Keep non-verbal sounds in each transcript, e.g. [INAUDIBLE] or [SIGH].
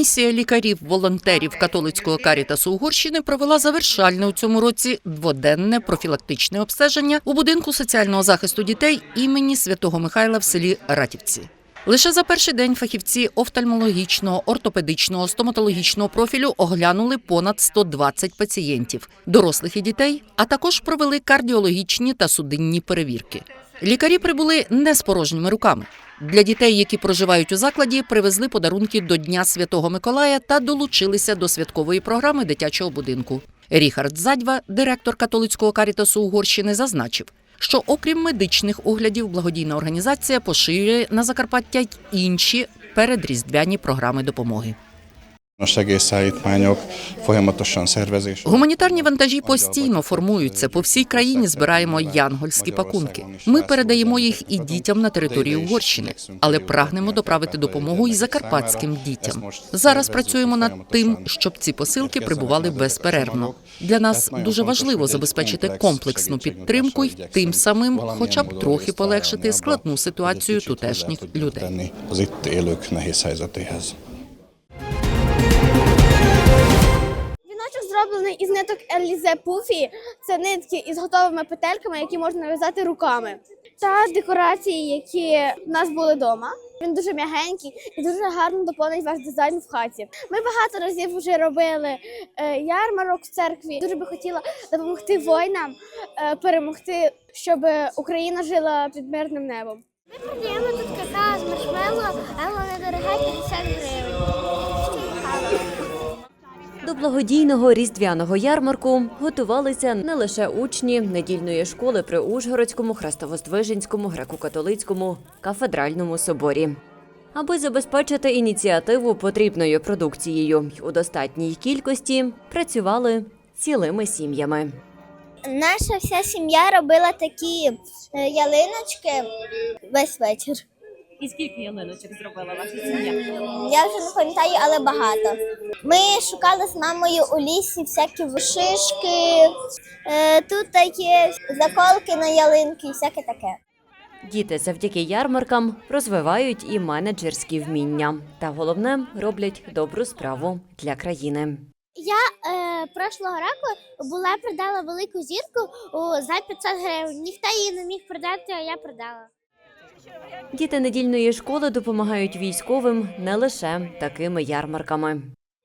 Комісія лікарів-волонтерів католицького карітасу Угорщини провела завершальне у цьому році дводенне профілактичне обстеження у будинку соціального захисту дітей імені Святого Михайла в селі Ратівці. Лише за перший день фахівці офтальмологічного, ортопедичного, стоматологічного профілю оглянули понад 120 пацієнтів, дорослих і дітей, а також провели кардіологічні та судинні перевірки. Лікарі прибули не з порожніми руками. Для дітей, які проживають у закладі, привезли подарунки до Дня Святого Миколая та долучилися до святкової програми дитячого будинку. Ріхард Задьва, директор католицького карітасу Угорщини, зазначив, що окрім медичних оглядів, благодійна організація поширює на Закарпаття й інші передріздвяні програми допомоги. A segélyszállítmányok folyamatosan szervezés. Гуманітарні вантажі постійно формуються. По всій країні збираємо янгольські пакунки. Ми передаємо їх і дітям на території Угорщини, але прагнемо доправити допомогу і закарпатським дітям. Зараз працюємо над тим, щоб ці посилки прибували безперервно. Для нас дуже важливо забезпечити комплексну підтримку й тим самим, хоча б трохи полегшити складну ситуацію тутешніх людей. Зроблений із ниток Елізе Пуфі. Це нитки із готовими петельками, які можна в'язати руками. Та декорації, які в нас були вдома. Він дуже м'ягенький і дуже гарно доповнить ваш дизайн в хаті. Ми багато разів вже робили е, ярмарок в церкві. Дуже би хотіла допомогти воїнам е, перемогти, щоб Україна жила під мирним небом. Ми продаємо тут какао з маршмеллоу, але недороге 50 гривень. До благодійного різдвяного ярмарку готувалися не лише учні недільної школи при Ужгородському, Хрестовоздвиженському, греко-католицькому кафедральному соборі. Аби забезпечити ініціативу потрібною продукцією у достатній кількості, працювали цілими сім'ями. Наша вся сім'я робила такі е, ялиночки весь вечір. І скільки ялиночок зробила ваша сім'я? Я вже не пам'ятаю, але багато. Ми шукали з мамою у лісі всякі шишки. Е, Тут такі заколки на ялинки і всяке таке. Діти завдяки ярмаркам розвивають і менеджерські вміння, та головне роблять добру справу для країни. Я е, прошлого року була продала велику зірку о, за 500 гривень. Ніхто її не міг продати, а я продала. Діти недільної школи допомагають військовим не лише такими ярмарками.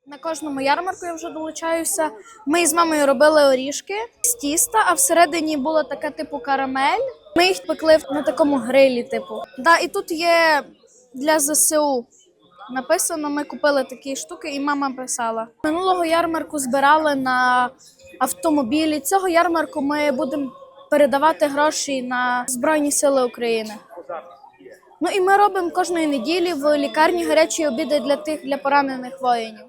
На кожному ярмарку я вже долучаюся. Ми з мамою робили оріжки з тіста, а всередині була така типу карамель. Ми їх пекли на такому грилі, типу. Да, і тут є для ЗСУ. Написано, ми купили такі штуки, і мама писала. Минулого ярмарку збирали на автомобілі. Цього ярмарку ми будемо передавати гроші на Збройні Сили України. Ну і ми робимо кожної неділі в лікарні гарячі обіди для тих для поранених воїнів.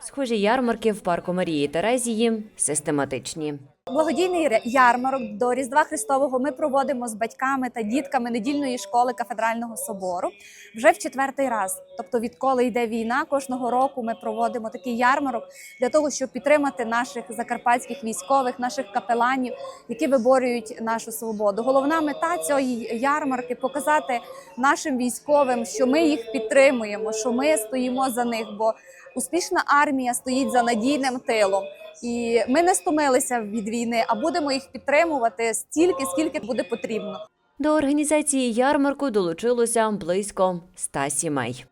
Схожі ярмарки в парку Марії Терезії систематичні. Благодійний ярмарок до Різдва Христового ми проводимо з батьками та дітками недільної школи кафедрального собору вже в четвертий раз. Тобто, відколи йде війна, кожного року ми проводимо такий ярмарок для того, щоб підтримати наших закарпатських військових, наших капеланів, які виборюють нашу свободу. Головна мета цієї ярмарки показати нашим військовим, що ми їх підтримуємо, що ми стоїмо за них. Бо успішна армія стоїть за надійним тилом. І ми не стомилися від війни, а будемо їх підтримувати стільки, скільки буде потрібно. До організації ярмарку долучилося близько ста сімей.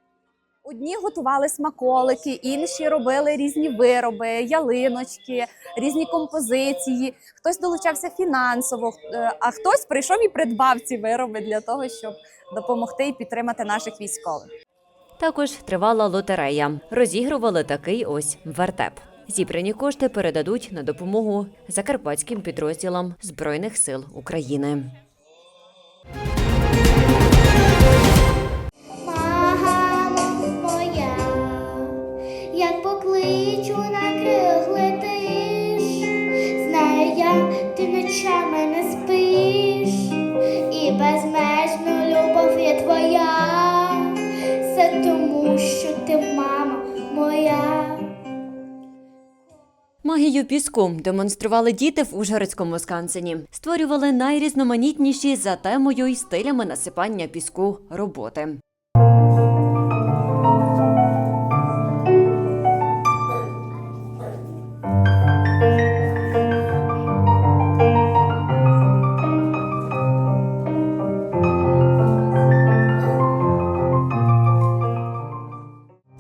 Одні готували смаколики, інші робили різні вироби, ялиночки, різні композиції. Хтось долучався фінансово, е, а хтось прийшов і придбав ці вироби для того, щоб допомогти і підтримати наших військових. Також тривала лотерея. Розігрували такий ось вертеп. Зібрані кошти передадуть на допомогу закарпатським підрозділам Збройних сил України. Твоя, все тому, що ти мама моя. Магію піску демонстрували діти в Ужгородському Скансені. Створювали найрізноманітніші за темою і стилями насипання піску роботи.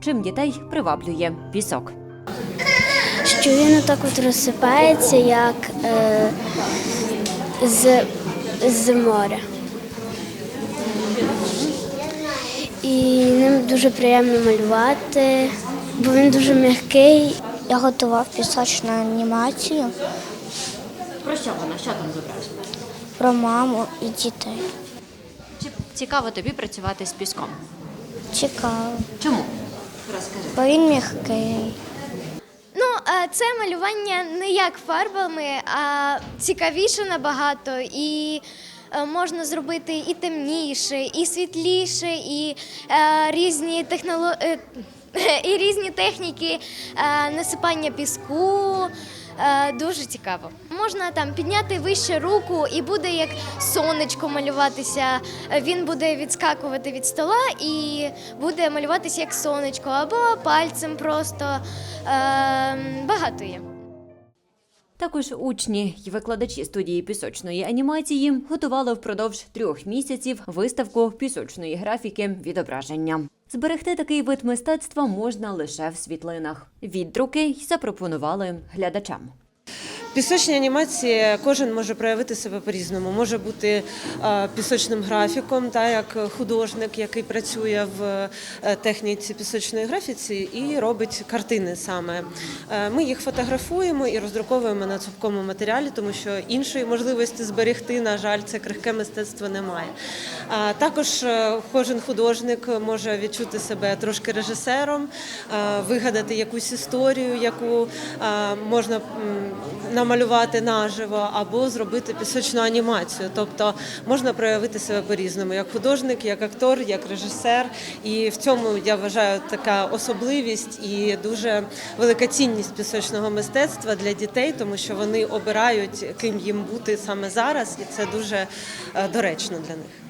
Чим дітей приваблює пісок що він отак от розсипається, як е, з, з моря. І ним дуже приємно малювати, бо він дуже м'який. Я готував пісочну анімацію Про що вона? Що там зображено? про маму і дітей. Чи цікаво тобі працювати з піском? Цікаво, Чому? Розкажи. бо він м'який. Це малювання не як фарбами, а цікавіше набагато. І е, можна зробити і темніше, і світліше, і е, різні техноло... е, [LAUGHS] і різні техніки насипання піску. Е, Дуже цікаво. Можна там підняти вище руку і буде як сонечко малюватися. Е, Він буде відскакувати від стола і буде малюватися як сонечко, або пальцем просто. Е, Багато є. Також учні й викладачі студії пісочної анімації готували впродовж трьох місяців виставку пісочної графіки відображення. Зберегти такий вид мистецтва можна лише в світлинах. Віддруки й запропонували глядачам. Пісочні анімації кожен може проявити себе по-різному. Може бути е, пісочним графіком, та як художник, який працює в е, техніці пісочної графіці і робить картини саме. Е, Ми їх фотографуємо і роздруковуємо на цупкому матеріалі, тому що іншої можливості зберегти, на жаль, це крихке мистецтво немає. Також кожен художник може відчути себе трошки режисером, вигадати якусь історію, яку можна намалювати наживо, або зробити пісочну анімацію. Тобто можна проявити себе по-різному, як художник, як актор, як режисер. І в цьому я вважаю така особливість і дуже велика цінність пісочного мистецтва для дітей, тому що вони обирають, ким їм бути саме зараз, і це дуже е, доречно для них.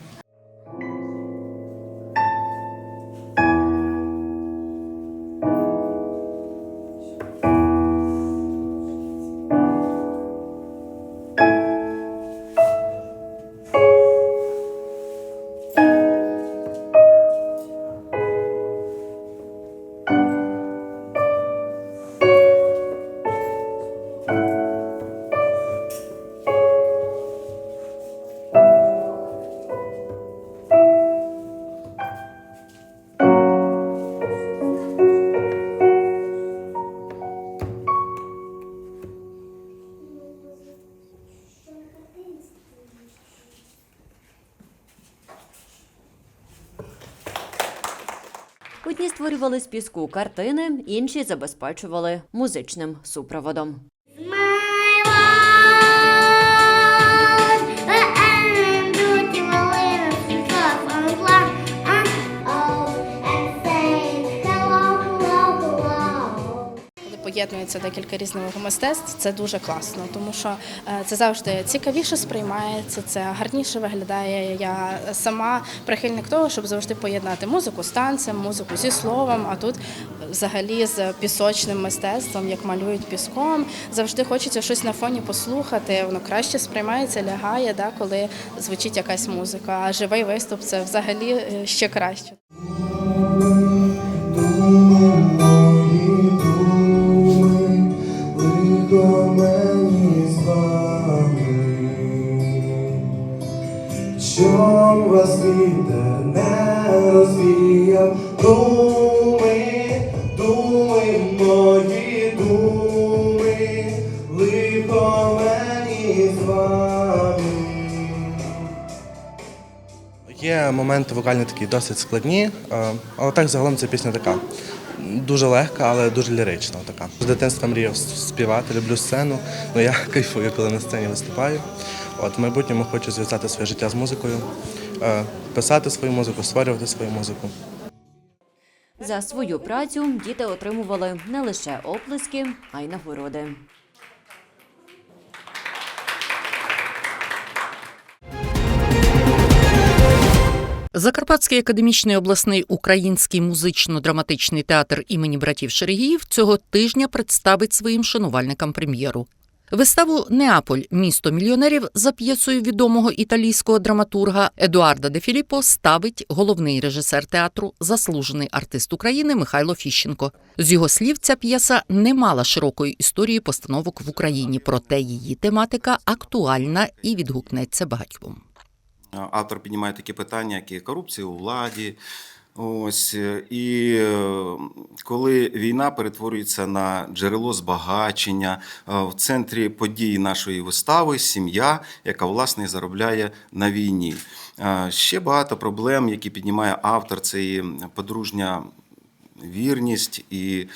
Одні створювали з піску картини, інші забезпечували музичним супроводом. Коли поєднується декілька різних мистецтв, це дуже класно, тому що е, це завжди цікавіше сприймається, це гарніше виглядає. Я сама прихильник того, щоб завжди поєднати музику з танцем, музику зі словом. А тут взагалі з пісочним мистецтвом, як малюють піском, завжди хочеться щось на фоні послухати. Воно краще сприймається, лягає, да, коли звучить якась музика. А живий виступ це взагалі е, ще краще. Вас вітер не розвіяв, думи, думи, мої думи, лихо мені з вами. Є моменти вокальні такі досить складні, е, але так загалом ця пісня така. Дуже легка, але дуже лірична. Така. З дитинства мріяв співати, люблю сцену. Ну я [LAUGHS] кайфую, коли на сцені виступаю. От в майбутньому хочу зв'язати своє життя з музикою, писати свою музику, створювати свою музику. За свою працю діти отримували не лише оплески, а й нагороди. Закарпатський академічний обласний український музично-драматичний театр імені братів Шерегіїв цього тижня представить своїм шанувальникам прем'єру. Виставу Неаполь місто мільйонерів за п'єсою відомого італійського драматурга Едуарда де Філіппо ставить головний режисер театру, заслужений артист України Михайло Фіщенко. З його слів, ця п'єса не мала широкої історії постановок в Україні, проте її тематика актуальна і відгукнеться багатьом. Автор піднімає такі питання, як і корупція у владі. Ось е, і е, коли війна перетворюється на джерело збагачення, е, в центрі подій нашої вистави сім'я, яка власне заробляє на війні. Ще багато проблем, які піднімає автор, це і подружня вірність і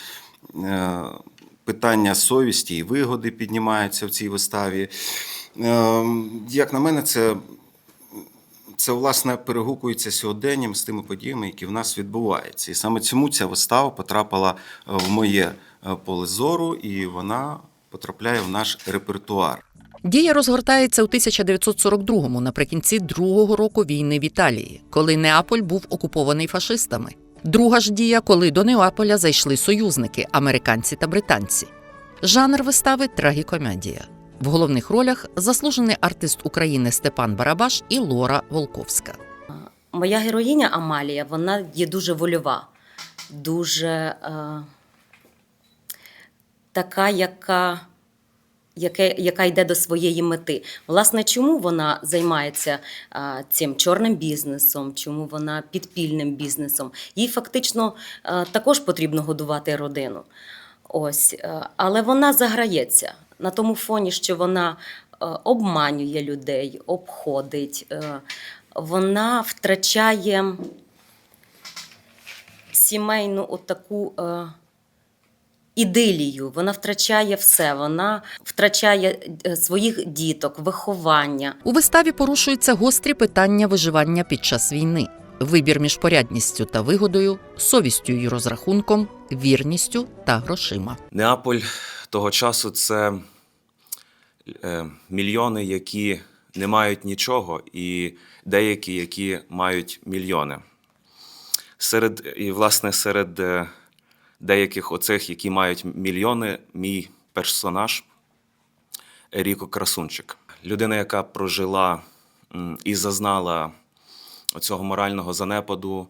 питання совісті і вигоди піднімаються в цій виставі. Е, Як на мене, це це власне перегукується сьогоденням з тими подіями, які в нас відбуваються. І саме цьому ця вистава потрапила е, в моє е, поле зору, і вона потрапляє в наш репертуар. Дія розгортається у 1942-му, наприкінці другого року війни в Італії, коли Неаполь був окупований фашистами. Друга ж дія, коли до Неаполя зайшли союзники американці та британці. Жанр вистави трагікомедія. В головних ролях заслужений артист України Степан Барабаш і Лора Волковська. Моя героїня Амалія, вона є дуже вольова, дуже е, така, яка, яке, яка йде до своєї мети. Власне, чому вона займається е, цим чорним бізнесом, чому вона підпільним бізнесом? Їй фактично е, також потрібно годувати родину. Ось, е, але вона заграється на тому фоні, що вона е, обманює людей, обходить. е, Вона втрачає сімейну отаку е, ідилію, вона втрачає все, вона втрачає своїх діток, виховання. У виставі порушуються гострі питання виживання під час війни. Вибір між порядністю та вигодою, совістю і розрахунком, вірністю та грошима. Неаполь того часу це е, мільйони, які не мають нічого, і деякі, які мають мільйони. Серед, і, власне, серед е, деяких оцих, які мають мільйони, мій персонаж Еріко Красунчик. Людина, яка прожила і зазнала оцього морального занепаду,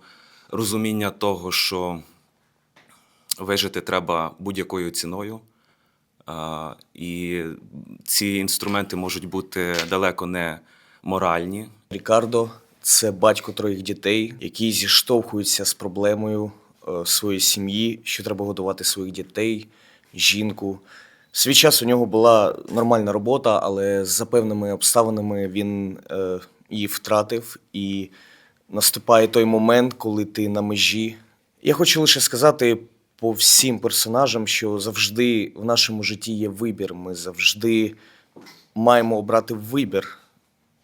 розуміння того, що вижити треба будь-якою ціною. І ці інструменти можуть бути далеко не моральні. Рікардо це батько троїх дітей, які зіштовхуються з проблемою е, своєї сім'ї, що треба годувати своїх дітей, жінку. В свій час у нього була нормальна робота, але за певними обставинами він е, її втратив, і наступає той момент, коли ти на межі. Я хочу лише сказати по всім персонажам, що завжди в нашому житті є вибір. Ми завжди маємо обрати вибір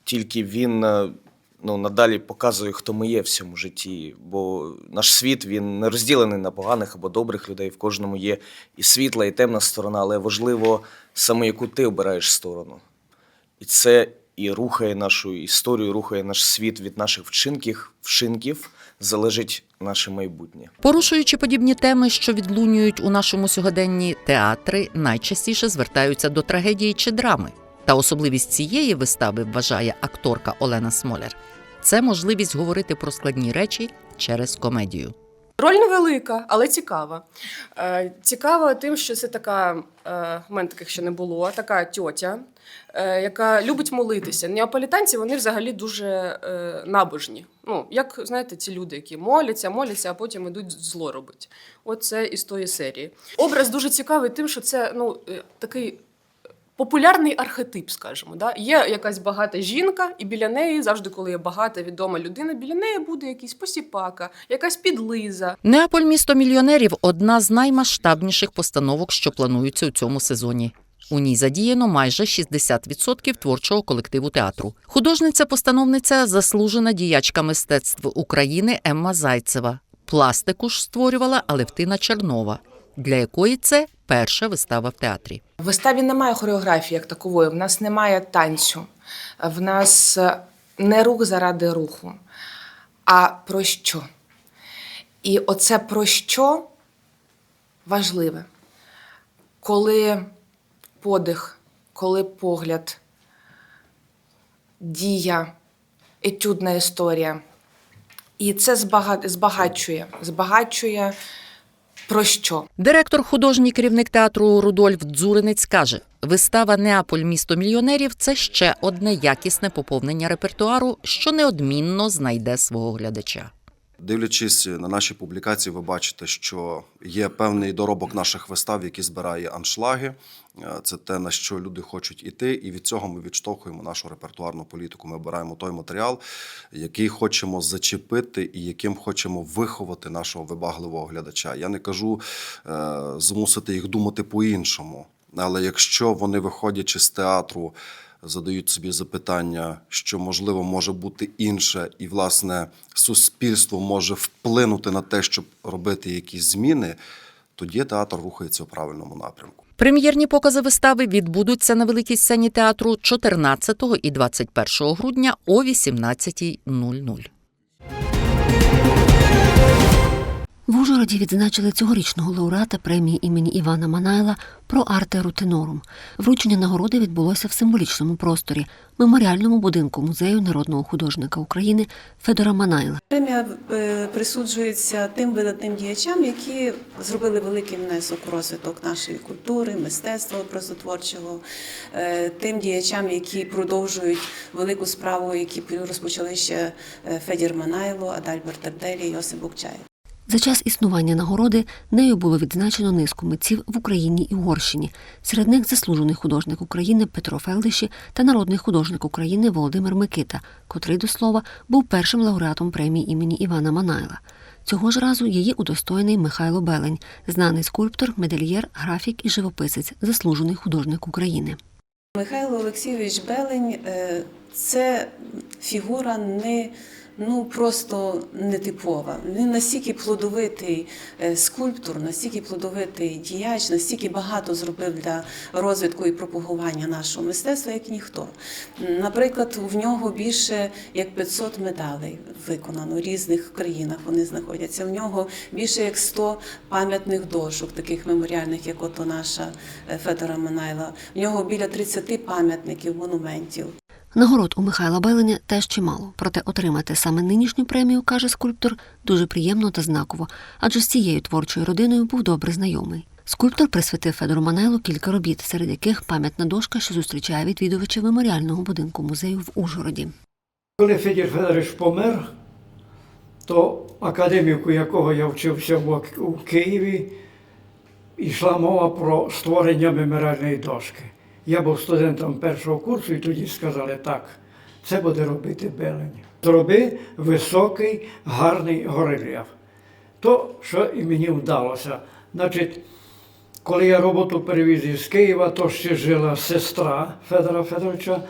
тільки він е, ну, надалі показує, хто ми є в цьому житті. Бо наш світ він не розділений на поганих або добрих людей. В кожному є і світла, і темна сторона, але важливо саме яку ти обираєш сторону. І це і рухає нашу історію, рухає наш світ від наших вчинків, вчинків залежить наше майбутнє. Порушуючи подібні теми, що відлунюють у нашому сьогоденні, театри найчастіше звертаються до трагедії чи драми. Та особливість цієї вистави вважає акторка Олена Смоляр. Це можливість говорити про складні речі через комедію. Роль невелика, але цікава. Е, цікава тим, що це така, е, в мене таких ще не було, така тьотя, е, яка любить молитися. Неаполітанці вони взагалі дуже набожні. Ну, як знаєте, ці люди, які моляться, моляться, а потім ідуть зло робити. От це із тої серії. Образ дуже цікавий тим, що це ну, такий популярний архетип, скажімо. Да? Є якась багата жінка, і біля неї завжди, коли є багата відома людина, біля неї буде якийсь посіпака, якась підлиза. Неаполь місто мільйонерів одна з наймасштабніших постановок, що плануються у цьому сезоні. У ній задіяно майже 60% творчого колективу театру. Художниця-постановниця заслужена діячка мистецтв України Емма Зайцева. Пластику ж створювала Алевтина Чернова, для якої це перша вистава в театрі. В виставі немає хореографії як такової, в нас немає танцю, в нас е, не рух заради руху, а про що. І оце про що важливе, коли подих, коли погляд, дія, етюдна історія. І це збагачує, збагачує про що? Директор, художній керівник театру Рудольф Дзуринець каже: вистава Неаполь місто мільйонерів це ще одне якісне поповнення репертуару, що неодмінно знайде свого глядача. Дивлячись на наші публікації, ви бачите, що є певний доробок наших вистав, які збирає аншлаги. Е, Це те, на що люди хочуть іти, і від цього ми відштовхуємо нашу репертуарну політику. Ми обираємо той матеріал, який хочемо зачепити і яким хочемо виховати нашого вибагливого глядача. Я не кажу е, змусити їх думати по-іншому, але якщо вони, виходячи з театру, задають собі запитання, що можливо може бути інше, і власне суспільство може вплинути на те, щоб робити якісь зміни, тоді театр рухається у правильному напрямку. Прем'єрні покази вистави відбудуться на великій сцені театру 14 і 21 грудня о 18.00. В Ужгороді відзначили цьогорічного лауреата премії імені Івана Манайла про арте рутинорум. Вручення нагороди відбулося в символічному просторі меморіальному будинку музею народного художника України Федора Манайла. Премія е, присуджується тим видатним діячам, які зробили великий внесок у розвиток нашої культури, мистецтва образотворчого, е, тим діячам, які продовжують велику справу, які розпочали ще е, Федір Манайло, Адальберт Терделі Йосип Букчаєв. За час існування нагороди нею було відзначено низку митців в Україні і Угорщині. Серед них заслужений художник України Петро Фелдиші та народний художник України Володимир Микита, котрий, до слова, був першим лауреатом премії імені Івана Манайла. Цього ж разу її удостоєний Михайло Белень, знаний скульптор, медальєр, графік і живописець, заслужений художник України. Михайло Олексійович Белень е, це фігура не ну просто нетипова. Він настільки плодовитий е, скульптор, настільки плодовитий діяч, настільки багато зробив для розвитку і пропагування нашого мистецтва, як ніхто. Наприклад, в нього більше як 500 медалей виконано в різних країнах. Вони знаходяться. В нього більше як 100 пам'ятних дошок, таких меморіальних, як ото наша е, Федора Манайла. В нього біля 30 пам'ятників, монументів. Нагород у Михайла Беленя теж чимало, проте отримати саме нинішню премію, каже скульптор, дуже приємно та знаково, адже з цією творчою родиною був добре знайомий. Скульптор присвятив Федору Манайлу кілька робіт, серед яких пам'ятна дошка, що зустрічає відвідувачів меморіального будинку музею в Ужгороді. Коли Федір Федорович помер, то академіку, якого я вчився у Києві, йшла мова про створення меморіальної дошки. Я був студентом першого курсу, і тоді сказали, так, це буде робити Белень. Зроби високий, гарний горельєф. То, що і мені вдалося. Значить, коли я роботу перевіз із Києва, то ще жила сестра Федора Федоровича.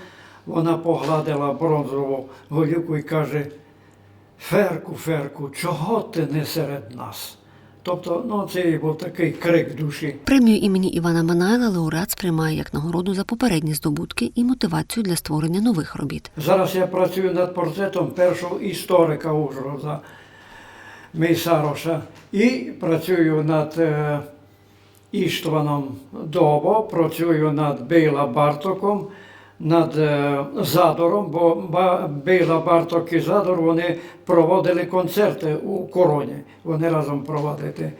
Вона погладила бронзову голівку і каже: Ферку, Ферку, чого ти не серед нас? Тобто, ну, це був такий крик душі. Премію імені Івана Манайла лауреат сприймає як нагороду за попередні здобутки і мотивацію для створення нових робіт. Зараз я працюю над портретом першого історика Ужгорода Мейсароша і працюю над е, Іштваном Добо, працюю над Бейла Бартоком, над е, Задором, бо Бейла Барток і Задор вони проводили концерти у короні. Вони разом проводили.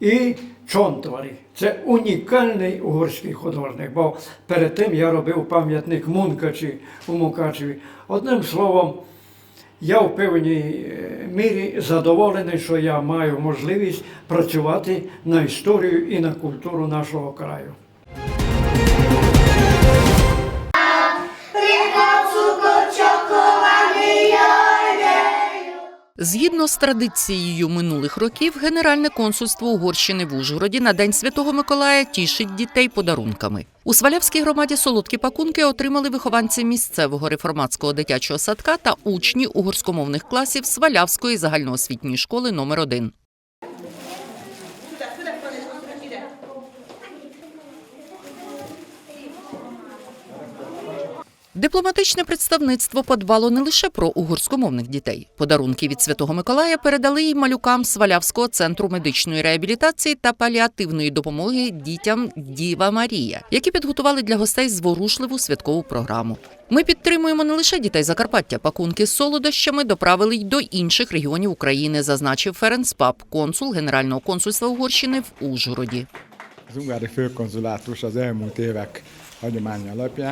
І Чонтварі. Це унікальний угорський художник, бо перед тим я робив пам'ятник Мункачі у Мукачеві. Одним словом, я в певній е, мірі задоволений, що я маю можливість працювати на історію і на культуру нашого краю. Згідно з традицією минулих років, Генеральне консульство Угорщини в Ужгороді на День Святого Миколая тішить дітей подарунками. У Свалявській громаді солодкі пакунки отримали вихованці місцевого реформатського дитячого садка та учні угорськомовних класів Свалявської загальноосвітньої школи номер 1 Дипломатичне представництво подбало не лише про угорськомовних дітей. Подарунки від Святого Миколая передали й малюкам Свалявського центру медичної реабілітації та паліативної допомоги дітям Діва Марія, які підготували для гостей зворушливу святкову програму. Ми підтримуємо не лише дітей Закарпаття. Пакунки з солодощами доправили й до інших регіонів України, зазначив Ференц Пап, консул Генерального консульства Угорщини в Ужгороді. Az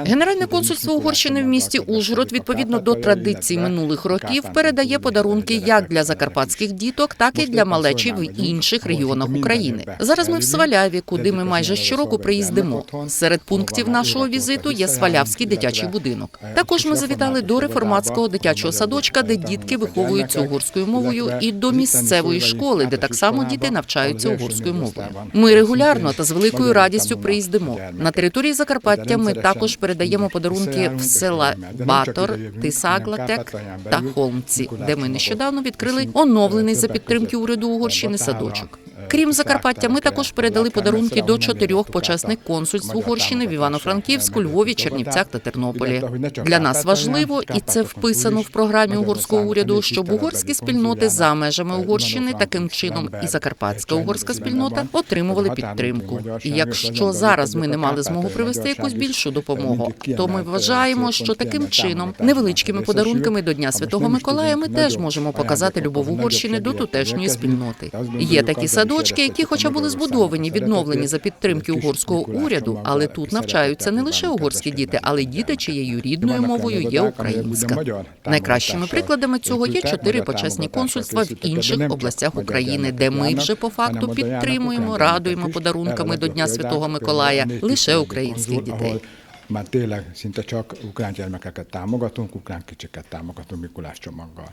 Генеральне консульство Угорщини в місті Ужгород відповідно до традицій минулих років передає подарунки як для закарпатських діток, так і для малечі в інших регіонах України. Зараз ми в Сваляві, куди ми майже щороку приїздимо. Серед пунктів нашого візиту є Свалявський дитячий будинок. Також ми завітали до реформатського дитячого садочка, де дітки виховуються угорською мовою, і до місцевої школи, де так само діти навчаються угорською мовою. Ми регулярно та з великою радістю приїздимо на території Закарпаття. Ми також передаємо подарунки в села Батор, Тисаглатек та Холмці, де ми нещодавно відкрили оновлений за підтримки уряду Угорщини садочок. Крім Закарпаття, ми також передали подарунки до чотирьох почесних консульств Угорщини в Івано-Франківську, Львові, Чернівцях та Тернополі. Для нас важливо, і це вписано в програмі угорського уряду, щоб угорські спільноти за межами Угорщини таким чином і закарпатська угорська спільнота отримували підтримку. І якщо зараз ми не мали змогу привести якусь більшу допомогу, то ми вважаємо, що таким чином невеличкими подарунками до Дня Святого Миколая ми теж можемо показати любов Угорщини до тутешньої спільноти. Є такі садочки, які, хоча були збудовані, відновлені за підтримки угорського уряду, але тут навчаються не лише угорські діти, але й діти, чиєю рідною мовою є українська. Найкращими прикладами цього є чотири почесні консульства в інших областях України, де ми вже по факту підтримуємо, радуємо подарунками до Дня Святого Миколая лише українських дітей. Már tényleg szinte csak ukrán gyermekeket támogatunk, ukrán kicsiket támogatunk Mikulás csomaggal.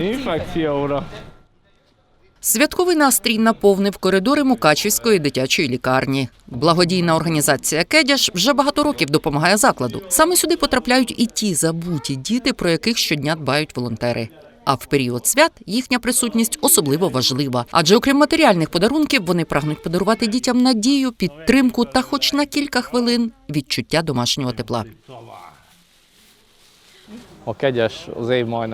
Інфекція Святковий настрій наповнив коридори Мукачівської дитячої лікарні. Благодійна організація Кедяш вже багато років допомагає закладу. Саме сюди потрапляють і ті забуті діти, про яких щодня дбають волонтери. А в період свят їхня присутність особливо важлива, адже окрім матеріальних подарунків, вони прагнуть подарувати дітям надію, підтримку та, хоч на кілька хвилин, відчуття домашнього тепла.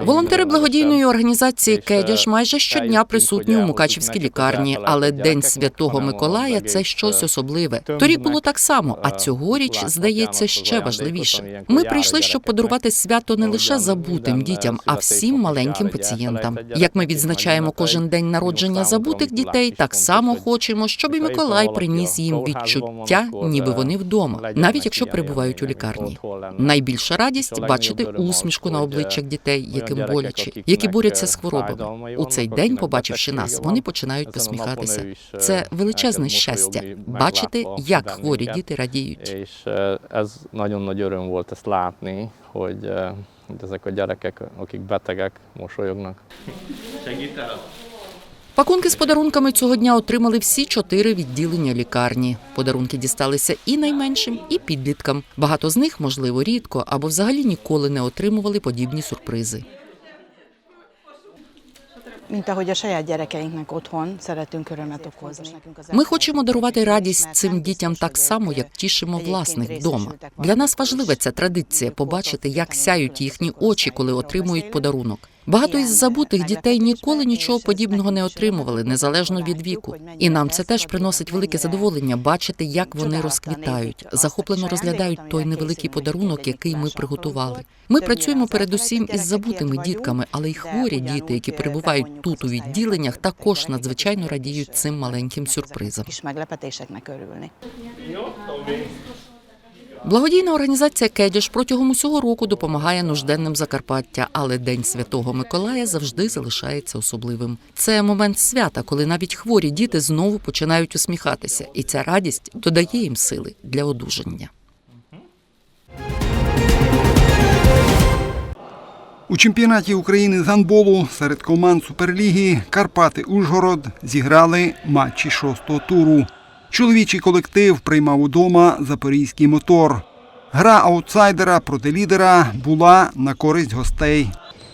Волонтери благодійної організації Кедяш майже щодня присутні у Мукачівській лікарні, але День Святого Миколая це щось особливе. Торік було так само, а цьогоріч здається ще важливіше. Ми прийшли, щоб подарувати свято не лише забутим дітям, а всім маленьким пацієнтам. Як ми відзначаємо кожен день народження забутих дітей, так само хочемо, щоб і Миколай приніс їм відчуття, ніби вони вдома, навіть якщо перебувають у лікарні. Найбільша радість бачити усмішку на обличчях дітей, яким боляче, які борються з хворобами. У цей день, побачивши нас, вони починають посміхатися. Це величезне щастя бачити, як хворі діти радіють. Látni, hogy, eh, ezek a gyerekek, akik betegek, mosolyognak. Пакунки з подарунками цього дня отримали всі чотири відділення лікарні. Подарунки дісталися і найменшим, і підліткам. Багато з них, можливо, рідко або взагалі ніколи не отримували подібні сюрпризи. Ми хочемо дарувати радість цим дітям так само, як тішимо власних вдома. Для нас важлива ця традиція побачити, як сяють їхні очі, коли отримують подарунок. Багато із забутих дітей ніколи нічого подібного не отримували, незалежно від віку. І нам це теж приносить велике задоволення бачити, як вони розквітають, захоплено розглядають той невеликий подарунок, який ми приготували. Ми працюємо передусім із забутими дітками, але й хворі діти, які перебувають тут у відділеннях, також надзвичайно радіють цим маленьким сюрпризам. Благодійна організація Кедяш протягом усього року допомагає нужденним Закарпаття, але День Святого Миколая завжди залишається особливим. Це момент свята, коли навіть хворі діти знову починають усміхатися, і ця радість додає їм сили для одужання. У чемпіонаті України з гандболу серед команд Суперліги Карпати Ужгород зіграли матчі шостого туру. Чоловічий колектив приймав удома запорізький мотор. Гра аутсайдера проти лідера була на користь гостей.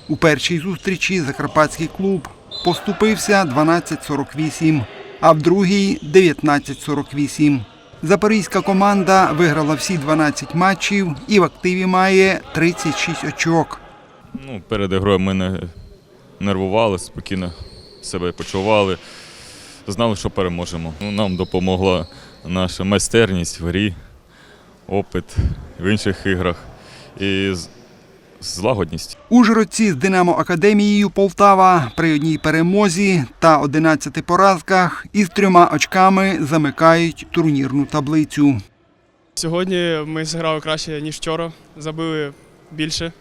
У першій зустрічі Закарпатський клуб поступився 12-48, а в другій 19-48. Запорізька команда виграла всі 12 матчів і в активі має 36 очок. Ну, перед грою ми не нервували, спокійно себе почували, знали, що переможемо. Ну, нам допомогла наша майстерність в грі, опит в інших іграх і злагодність. Ужгородці з Динамо Академією Полтава при одній перемозі та 11 поразках із трьома очками замикають турнірну таблицю. Сьогодні ми зіграли краще, ніж вчора, забили більше.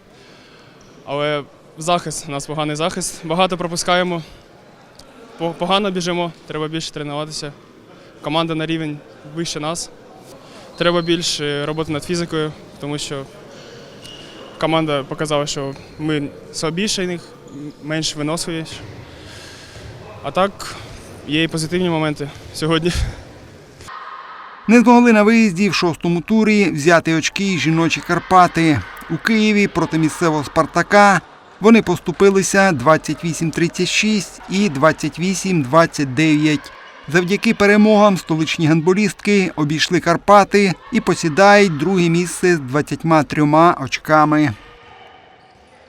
Але захист, у нас поганий захист. Багато пропускаємо, погано біжимо, треба більше тренуватися. Команда на рівень вище нас. Треба більше роботи над фізикою, тому що команда показала, що ми слабіші них, менш виносливі. А так, є і позитивні моменти сьогодні. Не змогли на виїзді в шостому турі взяти очки жіночі Карпати. У Києві проти місцевого Спартака вони поступилися 28-36 і 28-29. Завдяки перемогам столичні гандболістки обійшли Карпати і посідають друге місце з 23 очками.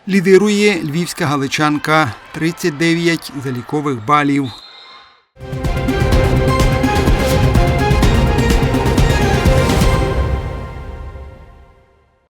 Лідирує львівська галичанка 39 залікових балів.